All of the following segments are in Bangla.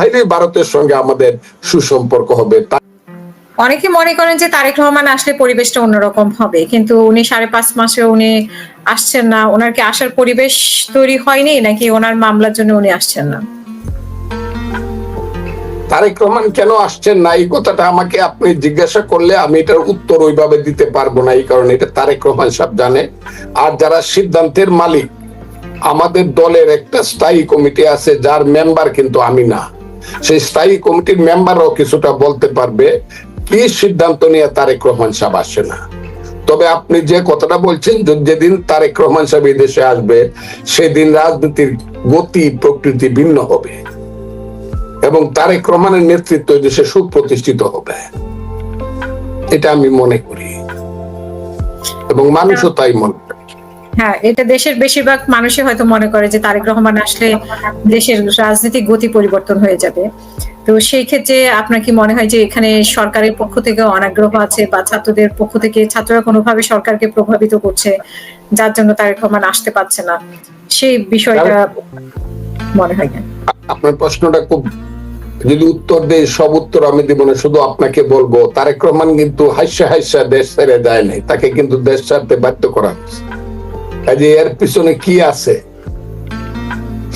তাহলে ভারতের সঙ্গে আমাদের সুসম্পর্ক হবে অনেকে মনে করেন যে তারেক রহমান আসলে পরিবেশটা অন্যরকম হবে কিন্তু উনি সাড়ে পাঁচ মাসে উনি আসছেন না। ওনার কি আসার পরিবেশ তৈরি হয়নি নাকি ওনার মামলার জন্য উনি আসছেন না? তারেক রহমান কেন আসছেন না? এই কথাটা আমাকে আপনি জিজ্ঞাসা করলে আমি এটার উত্তর ওইভাবে দিতে পারব না এই কারণে এটা তারেক রহমান সাহেব জানে। আর যারা সিদ্ধান্তের মালিক আমাদের দলের একটা স্থায়ী কমিটি আছে যার মেম্বার কিন্তু আমি না। সেই স্থায়ী কমিটির মেম্বারও কিছুটা বলতে পারবে, কি সিদ্ধান্ত নিয়ে তারেক রহমান সাহেব আসে না। তবে আপনি যে কথাটা বলছেন যেদিন তারেক রহমান সাহেব এই দেশে আসবে, সেদিন রাজনীতির গতি, প্রকৃতি ভিন্ন হবে। এবং তারেক রহমানের নেতৃত্ব দেশে সুপ্রতিষ্ঠিত হবে। এটা আমি মনে করি। এবং মানুষও তাই মনে হ্যাঁ এটা দেশের বেশিরভাগ মানুষই হয়তো মনে করে যে তারেক রহমান আসলে দেশের রাজনৈতিক গতি পরিবর্তন হয়ে যাবে। তো সেই ক্ষেত্রে আপনার কি মনে হয় যে এখানে সরকারের পক্ষ থেকে অনাগ্রহ আছে বা ছাত্রদের পক্ষ থেকে ছাত্ররা কোনোভাবে সরকারকে প্রভাবিত করছে, যার জন্য তারেক রহমান আসতে পারছে না? সেই বিষয়টা মনে হয় আপনার প্রশ্নটা খুব যদি উত্তর দেয়, সব উত্তর আমি দিব না, শুধু আপনাকে বলব, তারেক রহমান কিন্তু হাস্যা হাস্যা দেশ ছেড়ে যায় নাই, তাকে কিন্তু দেশ ছাড়তে বাধ্য করা হয়েছে কাজে এর পিছনে কি আছে?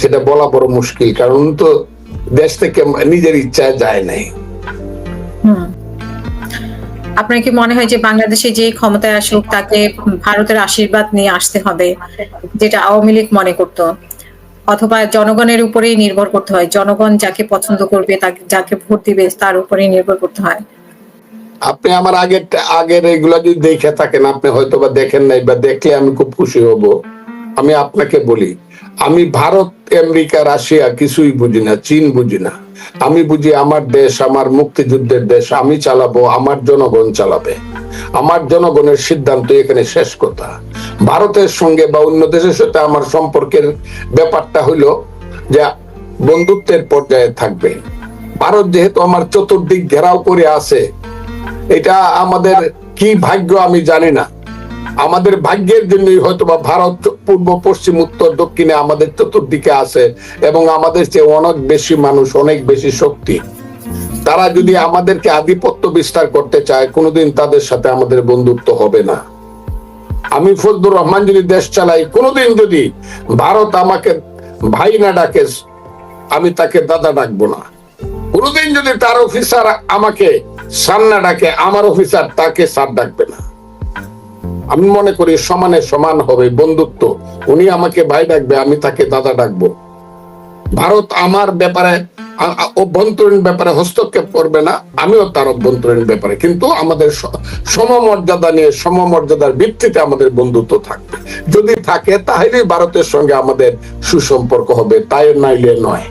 সেটা বলা বড় মুশকিল, কারণ তো দেশ থেকে নিজের ইচ্ছায় যায় নাই। আপনার কি মনে হয় যে বাংলাদেশে যে ক্ষমতায় আসুক, তাকে ভারতের আশীর্বাদ নিয়ে আসতে হবে, যেটা আওয়ামী লীগ মনে করত? অথবা জনগণের উপরেই নির্ভর করতে হয়, জনগণ যাকে পছন্দ করবে, তাকে, যাকে ভোট দিবে, তার উপরেই নির্ভর করতে হয়। আপনি আমার আগের আগের এগুলা যদি দেখে থাকেন, আপনি হয়তো বা দেখেন নাই বা দেখলে আমি খুব খুশি হব। আমি আপনাকে বলি, আমি ভারত, আমেরিকা, রাশিয়া কিছুই বুঝি না, চীন বুঝি না। আমি বুঝি আমার দেশ, আমার মুক্তিযুদ্ধের দেশ, আমি চালাবো, আমার জনগণ চালাবে। আমার জনগণের সিদ্ধান্ত এখানে শেষ কথা। ভারতের সঙ্গে বা অন্য দেশের সাথে আমার সম্পর্কের ব্যাপারটা হইল যে বন্ধুত্বের পর্যায়ে থাকবে। ভারত যেহেতু আমার চতুর্দিক ঘেরাও করে আছে এটা আমাদের কি ভাগ্য আমি জানি না। আমাদের ভাগ্যের জন্যই হয়তো বা ভারত পূর্ব, পশ্চিম, উত্তর, দক্ষিণে আমাদের চতুর্দিকে আছে এবং আমাদের চেয়ে অনেক বেশি মানুষ, অনেক বেশি শক্তি। তারা যদি আমাদেরকে আধিপত্য বিস্তার করতে চায়, কোনোদিন তাদের সাথে আমাদের বন্ধুত্ব হবে না। আমি ফজলুর রহমান যদি দেশ চালাই, কোনোদিন যদি ভারত আমাকে ভাই না ডাকে, আমি তাকে দাদা ডাকবো না। কোনোদিন যদি তার অফিসার আমাকে সার না ডাকে, আমার অফিসার তাকে সার ডাকবে না। আমি মনে করি সমানে সমান হবে বন্ধুত্ব। উনি আমাকে ভাই ডাকবে, আমি তাকে দাদা ডাকবো। ভারত আমার ব্যাপারে অভ্যন্তরীণ ব্যাপারে হস্তক্ষেপ করবে না, আমিও তার অভ্যন্তরীণ ব্যাপারে। কিন্তু আমাদের সমমর্যাদা নিয়ে, সমমর্যাদার ভিত্তিতে আমাদের বন্ধুত্ব থাকবে। যদি থাকে তাহলে ভারতের সঙ্গে আমাদের সুসম্পর্ক হবে, তাই নাইলে নয়।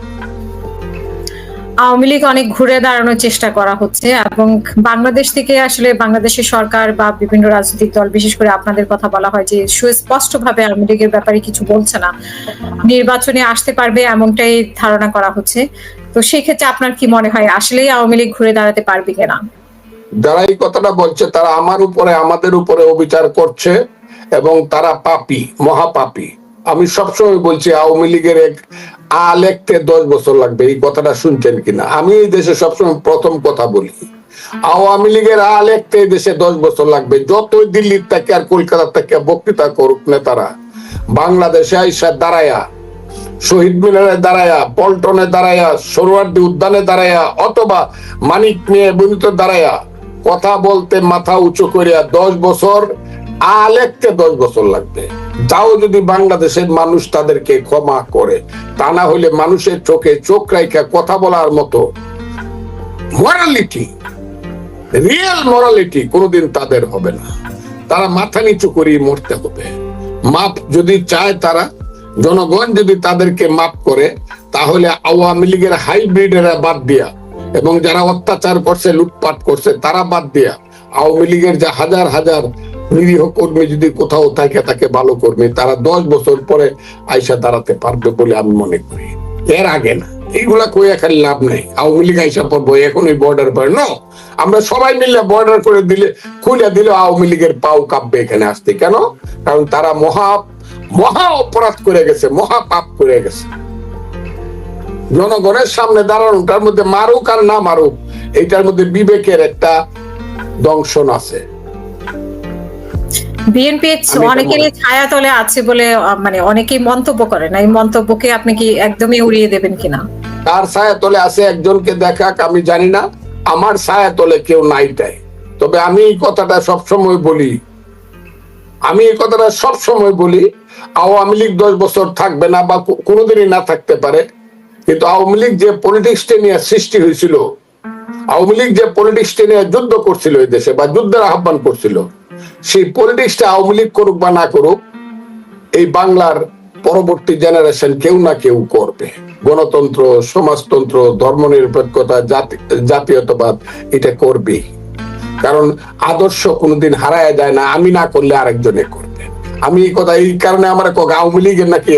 আওয়ামী লীগ অনেক ঘুরে দাঁড়ানোর চেষ্টা করা হচ্ছে এবং বাংলাদেশ থেকে আসলে বাংলাদেশের সরকার বা বিভিন্ন রাজনৈতিক দল, বিশেষ করে আপনাদের কথা বলা হয় যে সুস্পষ্ট ভাবে আওয়ামী লীগের ব্যাপারে কিছু বলছে না। নির্বাচনে আসতে পারবে এমনটাই ধারণা করা হচ্ছে। তো সেক্ষেত্রে আপনার কি মনে হয়, আসলেই আওয়ামী লীগ ঘুরে দাঁড়াতে পারবে কিনা? যারা এই কথাটা বলছে, তারা আমার উপরে, আমাদের উপরে অবিচার করছে এবং তারা পাপি, মহাপাপী। আমি সবসময় বলছি, আওয়ামী লীগের এক আ লেখতে দশ বছর লাগবে, এই কথাটা শুনছেন কিনা? আমি এই দেশে সবসময় প্রথম কথা বলি, আওয়ামী লীগের আ লেখতে দেশে দশ বছর লাগবে, যতই দিল্লির থেকে আর কলকাতার থেকে বক্তৃতা করুক নেতারা, বাংলাদেশে আইসা দাঁড়ায়া, শহীদ মিনারে দাঁড়ায়া, পল্টনে দাঁড়ায়া, সরোয়ার্দি উদ্যানে দাঁড়ায়া, অথবা মানিক নিয়ে বনিত দাঁড়ায়া, কথা বলতে মাথা উঁচু করিয়া দশ বছর আলেখতে দশ বছর লাগবে। তাও যদি বাংলাদেশের মানুষ তাদেরকে ক্ষমা করে, তা না হলে মানুষের চোখে চোখ রাইখা কথা বলার মতো মরালিটি রিয়েল মরালিটি কোনোদিন তাদের হবে না। তারা মাথা নিচু করিয়ে মরতে হবে। মাপ যদি চায় তারা, জনগণ যদি তাদেরকে মাপ করে, তাহলে আওয়ামী লীগের হাইব্রিডেরা বাদ দিয়া এবং যারা অত্যাচার করছে, লুটপাট করছে, তারা বাদ দিয়া আওয়ামী লীগের যে হাজার হাজার নিরীহ কর্মী যদি কোথাও থাকে, তাকে ভালো কর্মী। তারা দশ বছর পরে আইসা দাঁড়াতে পারবে বলে আমি মনে করি। এর আগে না। এইগুলা কইয়া খালি লাভ নেই। আওয়ামী লীগ আইসা পড়ব এখন ওই বর্ডার পরে নো, আমরা সবাই মিলে বর্ডার করে দিলে খুলে দিলে আওয়ামী লীগের পাও কাঁপবে এখানে আসতে। কেন? কারণ তারা মহা মহা অপরাধ করে গেছে, মহা পাপ করে গেছে। জনগণের সামনে দাঁড়ানোটার মধ্যে মারুক আর না মারুক, এইটার মধ্যে বিবেকের একটা দংশন আছে। বিএনপি অনেকেরই ছায়া তলে আছে বলে মানে অনেকেই মন্তব্য করেন এই মন্তব্যকে আপনি কি একদমই উড়িয়ে দেবেন কিনা? ছায়া তলে আছে একজনকে দেখাক আমি জানি না। আমার ছায়া তলে কেউ নাই তাই। তবে আমি এই কথাটা সবসময় বলি। আমি এই কথাটা সবসময় বলি আওয়ামী লীগ দশ বছর থাকবে না বা কোনোদিনই না থাকতে পারে। কিন্তু আওয়ামী লীগ যে পলিটিক্সটা নিয়ে সৃষ্টি হয়েছিল আওয়ামী লীগ যে পলিটিক্সটা নিয়ে যুদ্ধ করছিল এই দেশে বা যুদ্ধের আহ্বান করছিল সেই পলিটিক্সটা আওয়ামী লীগ করুক বা না করুক, এই বাংলার পরবর্তী জেনারেশন কেউ না কেউ করবে। গণতন্ত্র, সমাজতন্ত্র, ধর্মনিরপেক্ষতা, জাতি, জাতীয়তাবাদ, এটা করবে কারণ আদর্শ কোনোদিন হারায় যায় না, আমি না করলে আরেকজনে করবে। আমি এই কথা, এই কারণে আমার আওয়ামী লীগের নাকি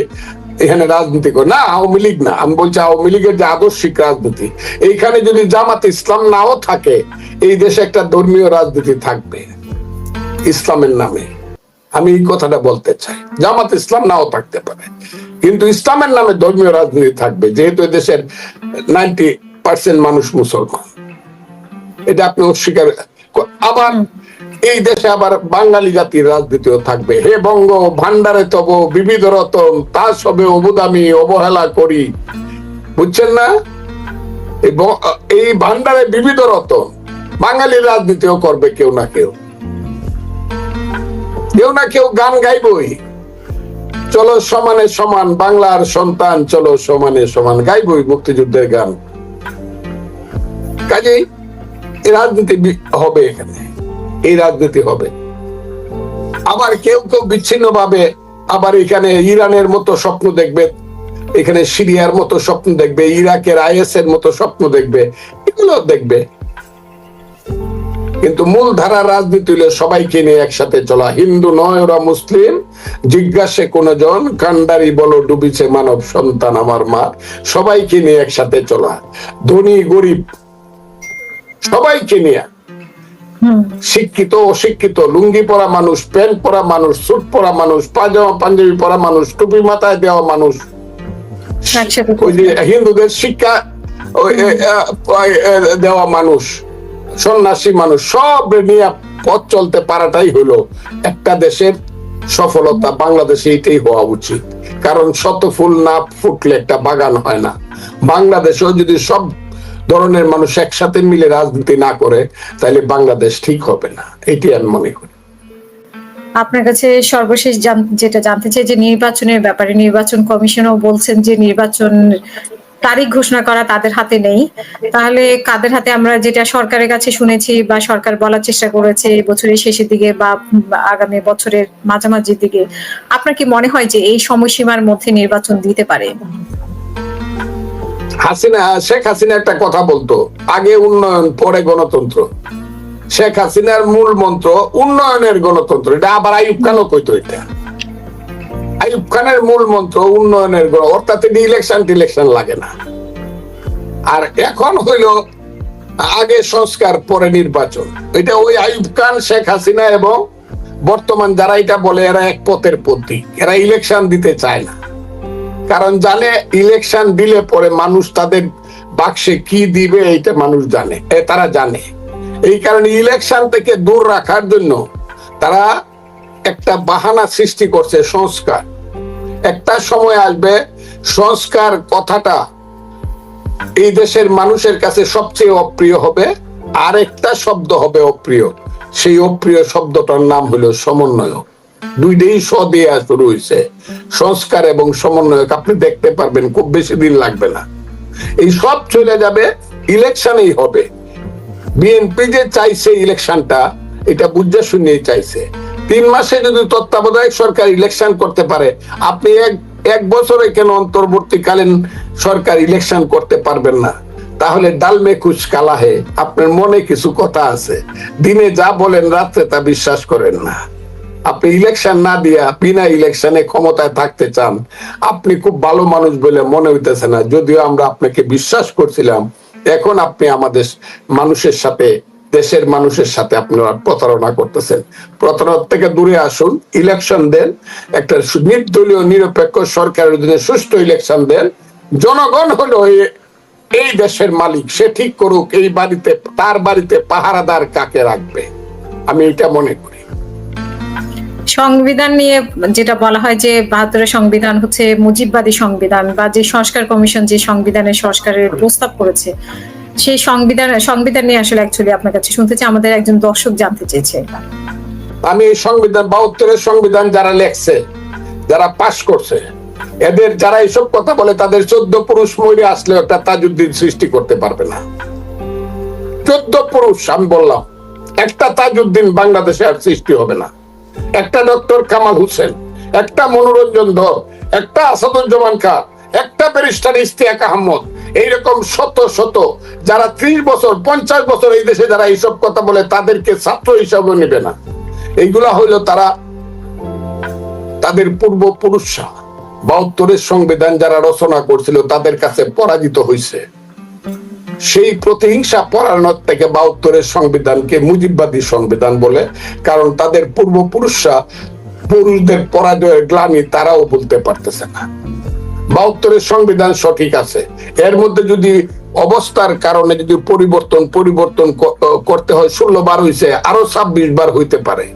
এখানে রাজনীতি করে না, আওয়ামী লীগ না, আমি বলছি আওয়ামী লীগের যে আদর্শিক রাজনীতি, এইখানে যদি জামাত ইসলাম নাও থাকে, এই দেশে একটা ধর্মীয় রাজনীতি থাকবে। ইসলামের নামে। আমি এই কথাটা বলতে চাই। জামাত ইসলাম নাও থাকতে পারে। কিন্তু ইসলামের নামে ধর্মীয় রাজনীতি থাকবে, যেহেতু দেশের নাইনটি পার্সেন্ট মানুষ মুসলমান। এটা আপনি অস্বীকার আবার এই দেশে আবার বাঙালি জাতির রাজনীতিও থাকবে। হে বঙ্গ, ভান্ডারে তব, বিবিধ রতন, তা সবে অবদামি, অবহেলা করি। বুঝছেন না? এই ভান্ডারে বিবিধ রতন। বাঙালি রাজনীতিও করবে কেউ না কেউ। কেউ না কেউ গান গাইবই। চলো সমানে সমান, বাংলার সন্তান, চলো সমানে সমান, গাইবই মুক্তিযুদ্ধের গান। কাজেই রাজনীতি হবে এখানে। এই রাজনীতি হবে। আবার কেউ কেউ বিচ্ছিন্ন ভাবে আবার এখানে ইরানের মতো স্বপ্ন দেখবে, এখানে সিরিয়ার মতো স্বপ্ন দেখবে, ইরাকের আইএস এর মতো স্বপ্ন দেখবে এগুলো দেখবে। কিন্তু মূল ধারা রাজনীতি হলো সবাইকে নিয়ে একসাথে চলা। হিন্দু নয় ওরা মুসলিম। জিজ্ঞাসে কোন জন কান্ডারি বলো ডুবিছে মানব সন্তান আমার মা। সবাইকে নিয়ে একসাথে চলা। ধনী গরিব সবাইকে নিয়ে। শিক্ষিত অশিক্ষিত লুঙ্গি পরা মানুষ প্যান্ট পরা মানুষ স্যুট পরা মানুষ পাজামা পাঞ্জাবি পরা মানুষ টুপি মাথায় দেওয়া মানুষ। ওই যে হিন্দুদের শিক্ষা দেওয়া মানুষ। সন্ন্যাসী মানুষ সব নিয়ে পথ চলতে পারাটাই হলো একটা দেশের সফলতা। বাংলাদেশে এটাই হওয়া উচিত। কারণ শত ফুল না ফুটলে একটা বাগান হয় না। বাংলাদেশেও যদি সব ধরনের মানুষ একসাথে মিলে রাজনীতি না করে, তাহলে বাংলাদেশ ঠিক হবে না। এটি আমি মনে করি। আপনার কাছে সর্বশেষ যেটা জানতে চাই যে নির্বাচনের ব্যাপারে নির্বাচন কমিশনও বলছেন যে নির্বাচন তারিখ ঘোষণা করা তাদের হাতে নেই। তাহলে কাদের হাতে আমরা যেটা সরকারের কাছে শুনেছি বা সরকার বলার চেষ্টা করেছে বছরের শেষের দিকে বা আগামী বছরের মাঝামাঝির দিকে, আপনার কি মনে হয় যে এই সময়সীমার মধ্যে নির্বাচন দিতে পারে? হাসিনা, শেখ হাসিনা একটা কথা বলতো, আগে উন্নয়ন, পরে গণতন্ত্র। শেখ হাসিনার মূল মন্ত্র, উন্নয়নের গণতন্ত্র, এটা আবার খানও কইতো এটা। আইব খানের মূল মন্ত্র উন্নয়নের গণ অর্থাৎ ইলেকশন টিলেকশন লাগে না। আর এখন হইল আগে সংস্কার, পরে নির্বাচন। এটা ওই আইব খান শেখ হাসিনা এবং বর্তমান যারা এটা বলে, এরা এক পথের প্রতীক এরা ইলেকশন দিতে চায় না। কারণ জানে ইলেকশন দিলে পরে মানুষ তাদের বাক্সে কি দিবে, এইটা মানুষ জানে তারা জানে। এই কারণে ইলেকশন থেকে দূর রাখার জন্য তারা একটা বাহানা সৃষ্টি করছে সংস্কার। একটা সময় আসবে সংস্কার কথাটা এই দেশের মানুষের কাছে সবচেয়ে অপ্রিয় হবে আর একটা শব্দ হবে অপ্রিয়। সেই অপ্রিয় শব্দটার নাম হলো সমন্বয়ক। দুইটাই স দিয়ে শুরু হয়েছে সংস্কার এবং সমন্বয়ক। আপনি দেখতে পারবেন, খুব বেশি দিন লাগবে না। এই সব চলে যাবে, ইলেকশনেই হবে। বিএনপি যে চাইছে ইলেকশনটা, এটা বুঝে শুনিয়ে চাইছে। তিন মাসে যদি তত্ত্বাবধায়ক সরকার ইলেকশন করতে পারে, আপনি এক এক বছরে কেন অন্তর্বর্তীকালীন সরকার ইলেকশন করতে পারবেন না? তাহলে ডালমে কুচ কালা হে, আপনার মনে কিছু কথা আছে। দিনে যা বলেন রাত্রে তা বিশ্বাস করেন না। আপনি ইলেকশন না দিয়া বিনা ইলেকশনে ক্ষমতায় থাকতে চান, আপনি খুব ভালো মানুষ বলে মনে হইতেছে না। যদিও আমরা আপনাকে বিশ্বাস করছিলাম, এখন আপনি আমাদের মানুষের সাথে দেশের মানুষের সাথে আপনারা প্রতারণা করতেছেন। প্রতারণা থেকে দূরে আসুন ইলেকশন দেন, একটা নির্দলীয়, নিরপেক্ষ সরকারের অধীনে সুষ্ঠু ইলেকশন দেন। জনগণ হলো এই দেশের মালিক, সে ঠিক করুক, এই বাড়িতে, তার বাড়িতে পাহারাদার কাকে রাখবে? আমি এটা মনে করি। সংবিধান নিয়ে যেটা বলা হয় যে বাহাত্তরের সংবিধান হচ্ছে মুজিববাদী সংবিধান বা যে সংস্কার কমিশন যে সংবিধানের সংস্কারের প্রস্তাব করেছে সেই সংবিধান সংবিধান নিয়ে আসলে অ্যাকচুয়ালি আপনার কাছে শুনতে চাই, আমাদের একজন দর্শক জানতে চেয়েছে। আমি এই সংবিধান, বাহাত্তরের সংবিধান যারা লেখছে, যারা পাশ করছে, এদের যারা এইসব কথা বলে, তাদের চোদ্দ পুরুষ মহিলা আসলে একটা তাজুদ্দিন সৃষ্টি করতে পারবে না। চোদ্দ পুরুষ, আমি বললাম, একটা তাজউদ্দিন বাংলাদেশে আর সৃষ্টি হবে না। একটা ডক্টর কামাল হোসেন, একটা মনোরঞ্জন ধর, একটা আসাদুজ্জামান খান, একটা ব্যারিস্টার ইস্তিয়াক আহমদ এইরকম শত শত যারা ত্রিশ বছর, পঞ্চাশ বছর এই দেশে যারা এইসব কথা বলে, তাদেরকে ছাত্র হিসাবে নেবে না। এইগুলা হইল তারা তাদের পূর্বপুরুষরা। বাহাত্তরের সংবিধান যারা রচনা করছিল, তাদের কাছে পরাজিত হয়েছে সেই প্রতিহিংসা পরায়ণত থেকে বাহাত্তরের সংবিধানকে মুজিববাদী সংবিধান বলে, কারণ তাদের পূর্বপুরুষরা পুরুষদের পরাজয়ের গ্লানি তারাও বলতে পারতেছে না। বাহাত্তরের সংবিধান সঠিক আছে। এর মধ্যে যদি অবস্থার কারণে যদি পরিবর্তন পরিবর্তন করতে হয় ষোলো বার হয়েছে আরও ছাব্বিশ বার হইতে পারে।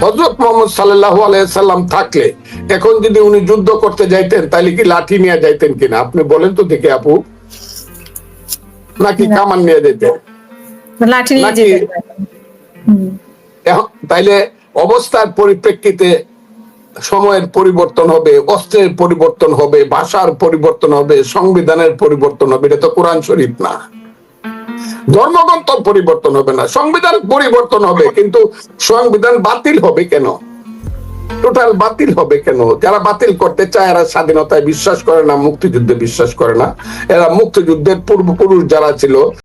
হজরত মোহাম্মদ সাল্লাহ আলাইসাল্লাম থাকলে এখন যদি উনি যুদ্ধ করতে যাইতেন তাহলে কি লাঠি নিয়ে যাইতেন কিনা? আপনি বলেন তো দেখে আপু। নাকি কামান নিয়ে যেতেন লাঠি নিয়ে নাকি- যেতে পারেন। হুম। এখন তাইলে অবস্থার পরিপ্রেক্ষিতে সময়ের পরিবর্তন হবে, অস্ত্রের পরিবর্তন হবে, ভাষার পরিবর্তন হবে, সংবিধানের পরিবর্তন হবে, এটা তো কোরআন শরীফ না। ধর্মগ্রন্থ পরিবর্তন হবে না, সংবিধান পরিবর্তন হবে, কিন্তু সংবিধান বাতিল হবে কেন? টোটাল বাতিল হবে কেন? যারা বাতিল করতে চায়, এরা স্বাধীনতায় বিশ্বাস করে না, মুক্তিযুদ্ধে বিশ্বাস করে না। এরা মুক্তিযুদ্ধের পূর্বপুরুষ যারা ছিল